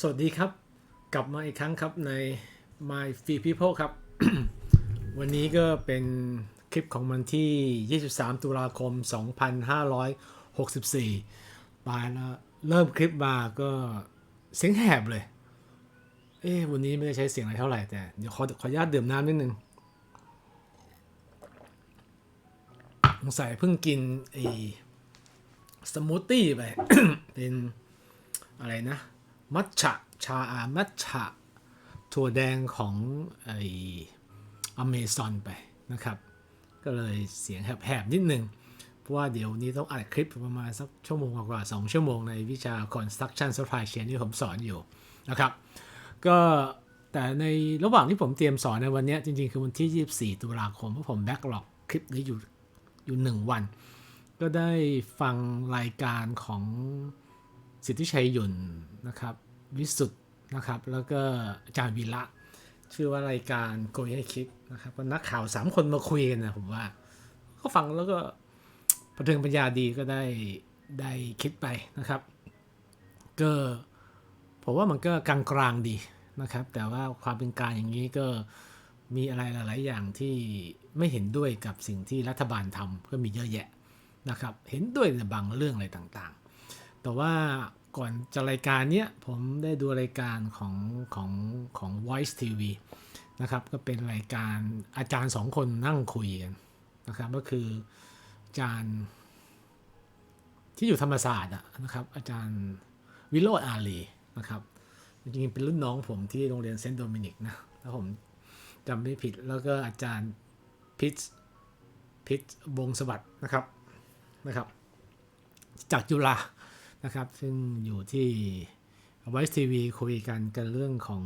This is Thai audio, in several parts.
สวัสดีครับ กลับมาอีกครั้งครับใน My Free People ครับ วันนี้ก็เป็นคลิปของวันที่ 23 ตุลาคม 2564ปลายแล้วเริ่มคลิปมาก็เสียงแหบเลย เอ๊วันนี้ไม่ได้ใช้เสียงอะไรเท่าไหร่แต่เดี๋ยวขอขออนุญาตดื่มน้ำนิดนึงสงสัยเพิ่งกินไอ้สมูทตี้ไป เป็นอะไรนะ มัทฉะชาอามัทฉะถั่วแดงของไออเมซอนไปนะครับ ก็เลยเสียงแหบๆนิดนึง เพราะว่าเดี๋ยวนี้ต้องอัดคลิปประมาณสักชั่วโมงกว่าๆสองชั่วโมงในวิชา construction supply chain ที่ผมสอนอยู่นะครับ ก็แต่ในระหว่างที่ผมเตรียมสอนในวันนี้จริงๆ คือวันที่ 24 ตุลาคมเพราะผมแบ็กหลอกคลิปนี้อยู่อยู่หนึ่งวัน ก็ได้ฟังรายการของ สิทธิชัยยุนนะครับ วิสุทธ์นะครับ แล้วก็อาจารย์วีระชื่อว่ารายการโกยให้คิดนะครับนักข่าวสามคนมาคุยกันนะผมว่า ก็ฟังแล้วก็ประเทิงปัญญาดีก็ได้ได้คิดไปนะครับ ก็ผมว่ามันก็กลางกลางดีนะครับ แต่ว่าความเป็นกลางอย่างนี้ก็มีอะไรหลาย ๆ อย่างที่ไม่เห็นด้วยกับสิ่งที่รัฐบาลทำก็มีเยอะแยะนะครับ เห็นด้วยในบางเรื่องอะไรต่างๆ แต่ว่า ก่อนจะรายการเนี้ยผมได้ดูรายการของของของ Voice TV นะครับก็เป็นรายการอาจารย์สองคนนั่งคุยกันนะครับก็คืออาจารย์ที่อยู่ธรรมศาสตร์นะครับ อาจารย์วิโรจน์อาลีนะครับจริงๆเป็นรุ่นน้องผมที่โรงเรียนเซนต์โดมินิกนะถ้าผมจำไม่ผิดแล้วก็อาจารย์พิชพิชวงสวัสด์นะครับนะครับ จากจุฬา นะครับ ซึ่งอยู่ที่ไวซ์ทีวีคุยกันกันเรื่องของ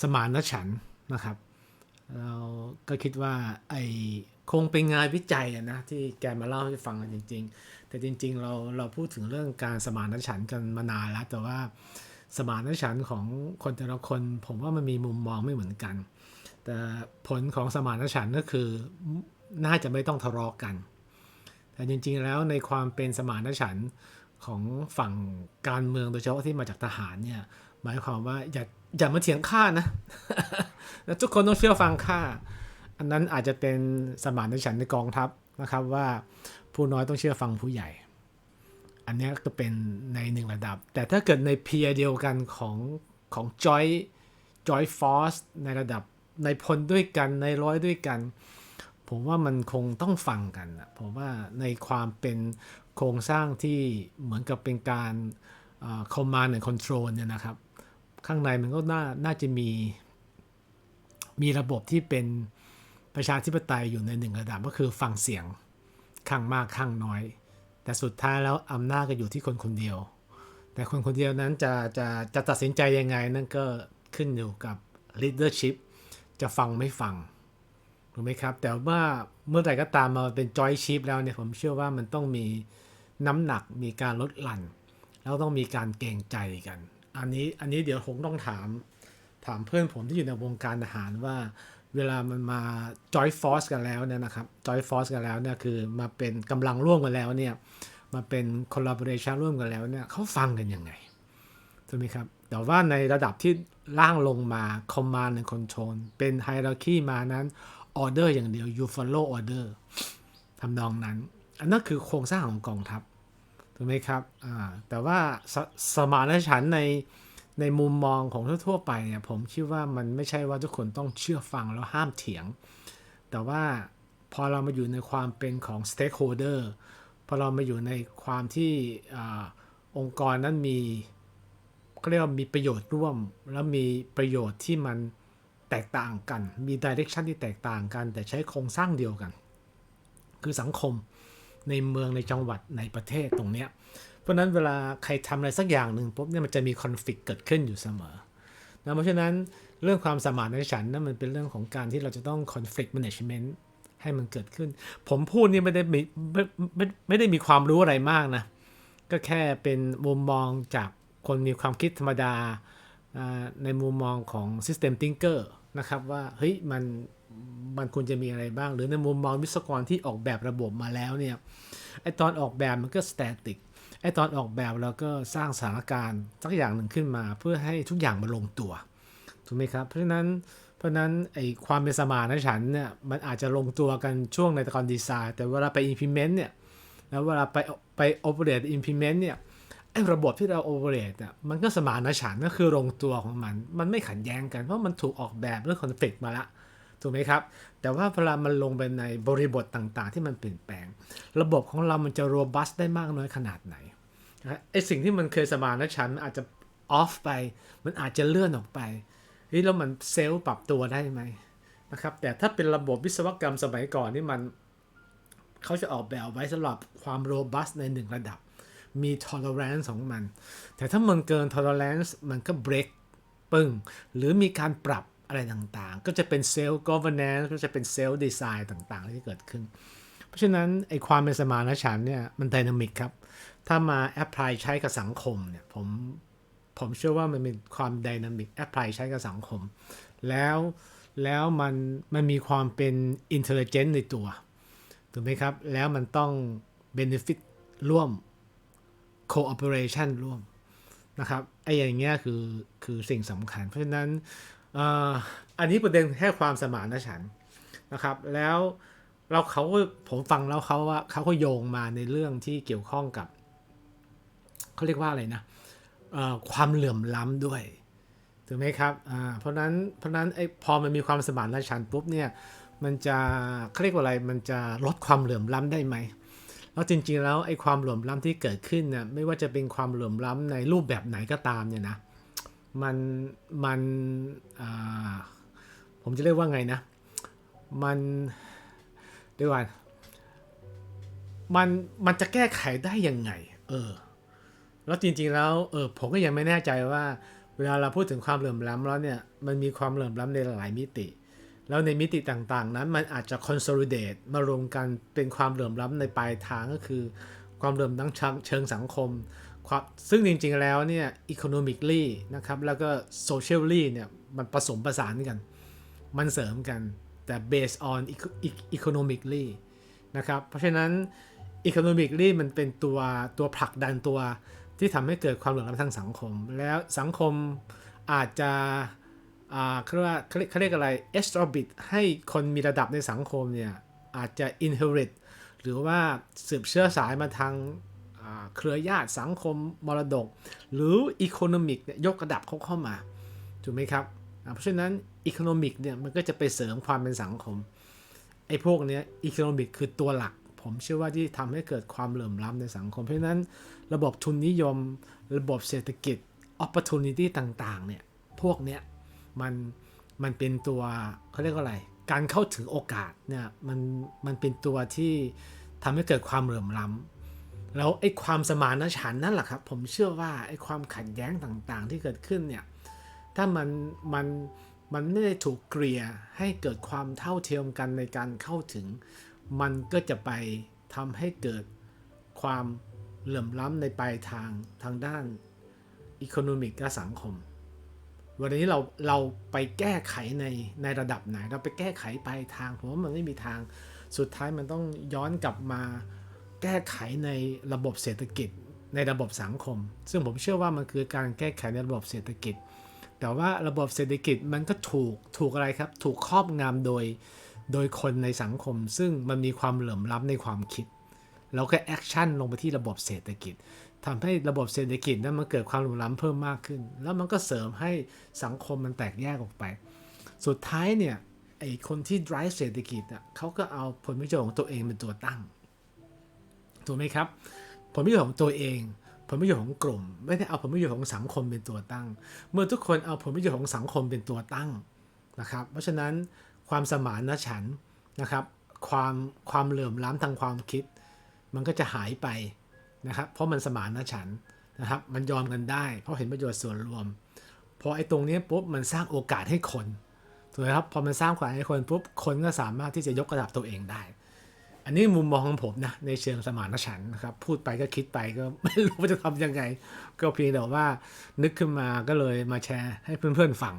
สมานฉันนะครับ เราก็คิดว่าไอคงเป็นงานวิจัยอะนะที่แกมาเล่าให้ฟังจริง ๆ แต่จริง ๆ เราเราพูดถึงเรื่องการสมานฉันกันมานานแล้ว แต่ว่าสมานฉันของคนแต่ละคน ผมว่ามันมีมุมมองไม่เหมือนกัน แต่ผลของสมานฉันก็คือน่าจะไม่ต้องทะเลาะกัน แต่จริง ๆ แล้วในความเป็นสมานฉัน ของฝั่งการเมืองโดยเฉพาะที่มาจากทหารเนี่ยหมายความว่าอย่าอย่ามาเถียงข้านะแล้วทุกคนต้องเชื่อฟังข้าอันนั้นอาจจะเป็นสมานฉันในกองทัพนะครับว่าผู้น้อยต้องเชื่อฟังผู้ใหญ่ อันนี้ก็เป็นในหนึ่งระดับ แต่ถ้าเกิดในเพียเดียวกันของของจอยจอยฟอสในระดับในพลด้วยกันในร้อยด้วยกัน ผมว่ามันคงต้องฟังกันนะผมว่าในความเป็น โครงสร้างที่เหมือนกับเป็นการ command and control เนี่ยนะครับ ข้างในมันก็น่าน่าจะมี มีระบบที่เป็นประชาธิปไตยอยู่ในหนึ่งระดับก็คือฟังเสียงข้างมากข้างน้อย แต่สุดท้ายแล้วอำนาจก็อยู่ที่คนคนเดียว แต่คนคนเดียวนั้นจะจะจะตัดสินใจยังไงนั่นก็ขึ้นอยู่กับ leadership จะฟังไม่ฟังถูกไหมครับ แต่ว่าเมื่อไหร่ก็ตามมาเป็นจอยชิพแล้วเนี่ยผมเชื่อว่ามันต้องมี น้ำหนักมีการลดหลั่น แล้วต้องมีการเกรงใจกัน อันนี้อันนี้เดี๋ยวผมต้องถาม ถามเพื่อนผมที่อยู่ในวงการทหารว่า เวลามันมาจอยฟอสกันแล้วเนี่ยนะครับจอยฟอสกันแล้วเนี่ยคือมาเป็นกำลังร่วมกันแล้วเนี่ยมาเป็น collaboration ร่วมกันแล้วเนี่ยเขาฟังกันยังไงถูกไหมครับแต่ว่าในระดับที่ล่างลงมา command and control เป็น hierarchy มานั้น order อย่างเดียว you follow order ทำนองนั้น อันนั้นคือโครงสร้างของกองทัพถูกไหมครับอ่าแต่ว่าสสมานฉันในในมุมมองของทั่วๆไปเนี่ยผมคิดว่ามันไม่ใช่ว่าทุกคนต้องเชื่อฟังแล้วห้ามเถียง แต่ว่าพอเรามาอยู่ในความเป็นของ stakeholder พอเรามาอยู่ในความที่อองค์กรนั้นมีเขาเรียกว่ามีประโยชน์ร่วม แล้วมีประโยชน์ที่มันแตกต่างกัน มีดิเรกชันที่แตกต่างกัน แต่ใช้โครงสร้างเดียวกัน คือสังคม ในเมืองในจังหวัดในประเทศตรงเนี้ยเพราะนั้นเวลาใครทำอะไรสักอย่างหนึ่งปุ๊บเนี่ยมันจะมีคอน FLICT เกิดขึ้นอยู่เสมอนะเพราะฉะนั้นเรื่องความสมานฉันท์นั่นมันเป็นเรื่องของการที่เราจะต้อง conflict management ให้มันเกิดขึ้น ผมพูดนี่ไม่ได้มีไม่ไม่ไม่ได้มีความรู้อะไรมากนะ ก็แค่เป็นมุมมองจากคนมีความคิดธรรมดาอ่าในมุมมองของ System Thinker นะครับว่าเฮ้ยมัน มันควรจะมีอะไรบ้าง หรือในมุมมองวิศวกรที่ออกแบบระบบมาแล้วเนี่ยไอตอนออกแบบมันก็ static ไอตอนออกแบบเราก็สร้างสถานการณ์สักอย่างหนึ่งขึ้นมา เพื่อให้ทุกอย่างมันลงตัวถูกไหมครับ เพราะฉะนั้นเพราะนั้นไอความเป็นสมานฉันเนี่ยมันอาจจะลงตัวกันช่วงในตอนดีไซน์ แต่เวลาไป implement เนี่ยแล้วเวลาไปไป operate implement เนี่ยไอ้ระบบที่เรา operate เนี่ยมันก็สมานฉันก็คือลงตัวของมัน มันไม่ขัดแย้งกันเพราะมันถูกออกแบบเรื่อง conflict มาละ ถูกไหมครับ แต่ว่าเวลามันลงไปในบริบทต่างๆ ที่มันเปลี่ยนแปลง ระบบของเรามันจะ robust ได้มากน้อยขนาดไหนไอสิ่งที่มันเคยสมานฉันท์มันอาจจะ off ไป มันอาจจะเลื่อนออกไปแล้วมันเซลล์ปรับตัวได้ไหมนะครับ แต่ถ้าเป็นระบบวิศวกรรมสมัยก่อนนี่มันเขาจะออกแบบไว้สำหรับความ robust ในหนึ่งระดับ มี tolerance ของมัน แต่ถ้ามันเกิน tolerance มันก็ break ปึ้ง หรือมีการปรับ อะไรต่างๆ ก็จะเป็น self governance ก็จะเป็น self design ต่างๆ ที่เกิดขึ้น เพราะฉะนั้นไอความเป็นสมานฉันท์เนี่ยมัน dynamic ครับ ถ้ามา apply ใช้กับสังคมเนี่ยผมผมเชื่อว่ามันเป็นความ dynamic apply ใช้กับสังคม แล้วแล้วมันมันมีความเป็น intelligent ในตัวถูกไหมครับ แล้วมันต้อง benefit ร่วม cooperation ร่วมนะครับไอ้อย่างเงี้ยคือคือสิ่งสำคัญ เพราะฉะนั้น อันนี้ประเด็นแค่ความสมานฉันท์นะครับ แล้วเราเขาผมฟังแล้วเขาว่าเขาก็โยงมาในเรื่องที่เกี่ยวข้องกับเขาเรียกว่าอะไรนะความเหลื่อมล้ำด้วยถูกไหมครับเพราะนั้นเพราะนั้นไอ้พอมันมีความสมานฉันท์ปุ๊บเนี่ยมันจะเขาเรียกว่าอะไรมันจะลดความเหลื่อมล้ำได้ไหมแล้วจริงๆแล้วไอ้ความเหลื่อมล้ำที่เกิดขึ้นเนี่ยไม่ว่าจะเป็นความเหลื่อมล้ำในรูปแบบไหนก็ตามเนี่ยนะ มันมันผมจะเรียกว่าไงนะ มันเดี๋ยวก่อนมันมันจะแก้ไขได้ยังไง เออ แล้วจริงๆแล้วเออผมก็ยังไม่แน่ใจว่า เวลาเราพูดถึงความเหลื่อมล้ำแล้วเนี่ย มันมีความเหลื่อมล้ำในหลายมิติ แล้วในมิติต่างๆ นั้น มันอาจจะ consolidate มารวมกันเป็นความเหลื่อมล้ำในปลายทางก็คือ ความเหลื่อมล้ำเชิงเชิงสังคม ซึ่งจริงๆแล้วเนี่ย economically นะครับ แล้วก็ socially เนี่ย มันผสมประสานกัน มันเสริมกัน แต่ based on eco- e- economically นะครับ เพราะฉะนั้น economically มันเป็นตัวตัวผลักดันตัวที่ทำให้เกิดความเหลื่อมล้ำทางสังคม แล้วสังคมอาจจะอ่าเขาเรียกว่าเขาเรียกเขาเรียกอะไร exorbit ให้คนมีระดับในสังคมเนี่ย อาจจะ inherit หรือว่าสืบเชื้อสายมาทาง เครือญาติสังคมมรดก หรือ economic เนี่ยยกระดับเขาเข้ามาถูกไหมครับเพราะฉะนั้น economic เนี่ยมันก็จะไปเสริมความเป็นสังคมไอ้พวกเนี้ย economic คือตัวหลัก ผมเชื่อว่าที่ทำให้เกิดความเหลื่อมล้ำในสังคม เพราะฉะนั้นระบบทุนนิยม ระบบเศรษฐกิจ opportunity ต่างๆเนี่ยพวกเนี้ยมันมันเป็นตัวเขาเรียกว่าอะไร การเข้าถึงโอกาสเนี่ยมันมันเป็นตัวที่ทำให้เกิดความเหลื่อมล้ำ แล้วไอ้ความสมานฉันนั่นแหละครับ ผมเชื่อว่าไอ้ความขัดแย้งต่างๆ ที่เกิดขึ้นเนี่ยถ้ามันมันมันไม่ได้ถูกเกลี่ยให้เกิดความเท่าเทียมกันในการเข้าถึง มันก็จะไปทำให้เกิดความเหลื่อมล้ำในปลายทางทางด้านอีโคโนมิกและสังคม วันนี้เราเราไปแก้ไขในในระดับไหน เราไปแก้ไขปลายทางผมว่ามันไม่มีทาง สุดท้ายมันต้องย้อนกลับมา แก้ไขในระบบเศรษฐกิจ ในระบบสังคม ซึ่งผมเชื่อว่ามันคือการแก้ไขในระบบเศรษฐกิจ แต่ว่าระบบเศรษฐกิจมันก็ถูกถูกอะไรครับ ถูกครอบงำโดยโดยคนในสังคม ซึ่งมันมีความเหลื่อมล้ำในความคิดแล้วก็แอคชั่นลงไปที่ระบบเศรษฐกิจทำให้ระบบเศรษฐกิจนั้นมันเกิดความเหลื่อมล้ำเพิ่มมากขึ้น แล้วมันก็เสริมให้สังคมมันแตกแยกออกไป สุดท้ายเนี่ยไอคนที่ drive เศรษฐกิจอะเขาก็เอาผลประโยชน์ของตัวเองเป็นตัวตั้ง ถูกไหมครับ ผลประโยชน์ของตัวเอง ผลประโยชน์ของกลุ่ม ไม่ได้เอาผลประโยชน์ของสังคมเป็นตัวตั้ง เมื่อทุกคนเอาผลประโยชน์ของสังคมเป็นตัวตั้งนะครับ เพราะฉะนั้นความสมานนะฉันนะครับความความเหลื่อมล้ำทางความคิด มันก็จะหายไปนะครับ เพราะมันสมานนะฉันนะครับ มันยอมกันได้ เพราะเห็นประโยชน์ส่วนรวมพอไอ้ตรงนี้ปุ๊บมันสร้างโอกาสให้คนถูกไหมครับพอมันสร้างโอกาสให้คนปุ๊บคนก็สามารถที่จะยกระดับตัวเองได้ อันนี้มุมมองของผมนะในเชิงสมานฉันท์นะครับ พูดไปก็คิดไปก็ไม่รู้ว่าจะทำยังไง ก็เพียงแต่ว่านึกขึ้นมาก็เลยมาแชร์ให้เพื่อนๆฟัง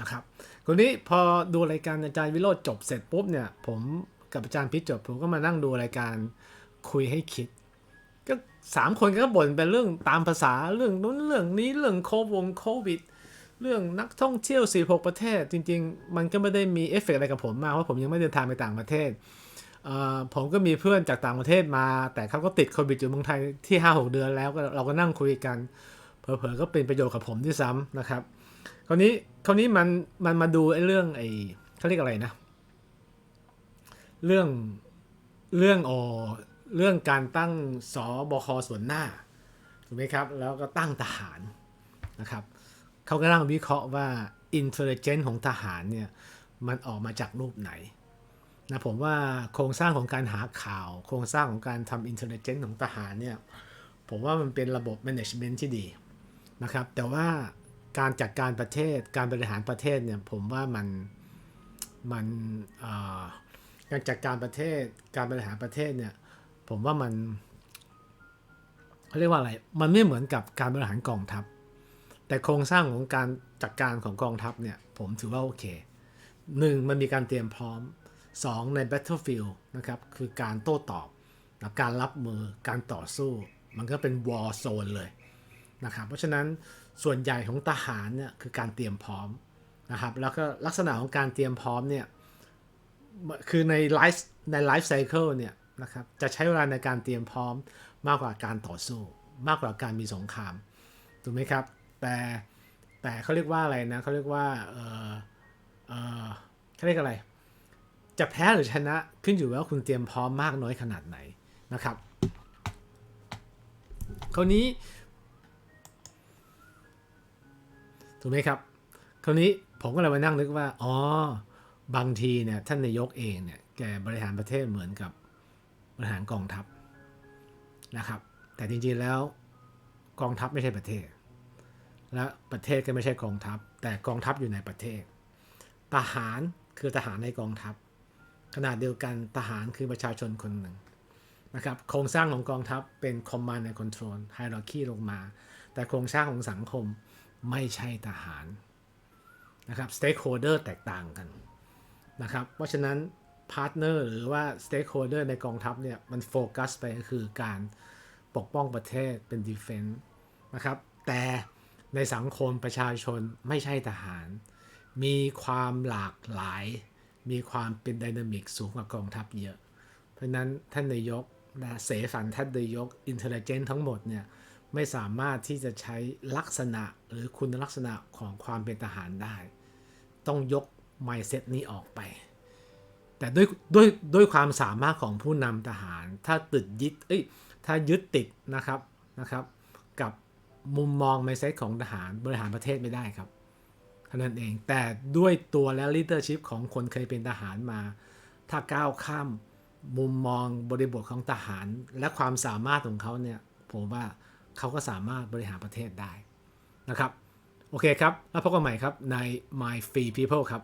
นะครับคนนี้พอดูรายการอาจารย์วิโรจน์จบเสร็จปุ๊บเนี่ยผมกับอาจารย์พิจจบผมก็มานั่งดูรายการคุยให้คิด ก็สามคนก็บ่นเป็นเรื่องตามภาษาเรื่องนู้นเรื่องนี้เรื่องโควงโควิด เรื่องนักท่องเที่ยว 46 ประเทศ จริง ๆ มันก็ไม่ได้มีเอฟเฟกต์อะไรกับผมมากเพราะผมยังไม่เดินทางไปต่างประเทศ ผมก็มีเพื่อนจากต่างประเทศมา แต่เขาก็ติดโควิดอยู่เมืองไทยที่ 5-6 เดือนแล้วเราก็นั่งคุยกันเผลอๆก็เป็นประโยชน์กับผมด้วยซ้ำนะครับคราวนี้คราวนี้มันมันมาดูไอ้เรื่องไอ้เขาเรียกอะไรนะ เรื่องเรื่องโอเรื่องการตั้งสบคส่วนหน้าถูกไหมครับ แล้วก็ตั้งทหารนะครับเขาก็นั่งวิเคราะห์ว่า intelligence ของทหารเนี่ยมันออกมาจากรูปไหน นะผมว่าโครงสร้างของการหาข่าว โครงสร้างของการทำ intelligence ของทหารเนี่ยผมว่ามันเป็นระบบ management ที่ดีนะครับ แต่ว่าการจัดการประเทศการบริหารประเทศเนี่ยผมว่ามันมันการจัดการประเทศการบริหารประเทศเนี่ยผมว่ามันเขาเรียกว่าอะไร มันไม่เหมือนกับการบริหารกองทัพ แต่โครงสร้างของการจัดการของกองทัพเนี่ยผมถือว่าโอเคหนึ่งมันมีการเตรียมพร้อม สองใน battlefield นะครับคือการโต้ตอบนะการรับมือการต่อสู้มันก็เป็น war zone เลยนะครับเพราะฉะนั้นส่วนใหญ่ของทหารเนี่ยคือการเตรียมพร้อมนะครับแล้วก็ลักษณะของการเตรียมพร้อมเนี่ยคือในไลฟ์ในไลฟ์ไซเคิลเนี่ยนะครับจะใช้เวลาในการเตรียมพร้อมมากกว่าการต่อสู้มากกว่าการมีสงครามถูกไหมครับแต่แต่เขาเรียกว่าอะไรนะเขาเรียกว่าเออเออเขาเรียกอะไร จะแพ้หรือชนะขึ้นอยู่ว่าคุณเตรียมพร้อมมากน้อยขนาดไหนนะครับ คราวนี้ ถูกไหมครับ คราวนี้ผมก็เลยมานั่งนึกว่า อ๋อ บางทีเนี่ยท่านนายกเองเนี่ยแกบริหารประเทศเหมือนกับบริหารกองทัพนะครับ แต่จริงๆแล้วกองทัพไม่ใช่ประเทศ และประเทศก็ไม่ใช่กองทัพ แต่กองทัพอยู่ในประเทศ ทหารคือทหารในกองทัพ ขนาดเดียวกันทหารคือประชาชนคนหนึ่งนะครับโครงสร้างของกองทัพเป็น command and control hierarchy ลงมา แต่โครงสร้างของสังคมไม่ใช่ทหารนะครับ stakeholder แตกต่างกันนะครับ เพราะฉะนั้นพาร์ทเนอร์หรือว่าสเต็กโฮเดอร์ในกองทัพเนี่ยมันโฟกัสไปก็คือการปกป้องประเทศเป็นดีเฟนต์นะครับ แต่ในสังคมประชาชนไม่ใช่ทหาร มีความหลากหลาย มีความเป็นไดนามิกสูงกว่ากองทัพเยอะ เพราะนั้นท่านนายกเสฝันท่านนายกอินเทลเจนทั้งหมดเนี่ยไม่สามารถที่จะใช้ลักษณะหรือคุณลักษณะของความเป็นทหารได้ ต้องยก mindset นี้ออกไป แต่ด้วยด้วยด้วยความสามารถของผู้นำทหาร ถ้าติดยึดเอ้ยถ้ายึดติดนะครับนะครับ กับมุมมอง mindset ของทหารบริหารประเทศไม่ได้ครับ ท่านั้นเอง แต่ด้วยตัวและ leadership ของคนเคยเป็นทหารมา ถ้าก้าวข้ามมุมมองบริบทของทหาร และความสามารถของเขาเนี่ยผมว่าเขาก็สามารถบริหารประเทศได้นะครับ โอเคครับ แล้วพบกันใหม่ครับใน My Free People ครับ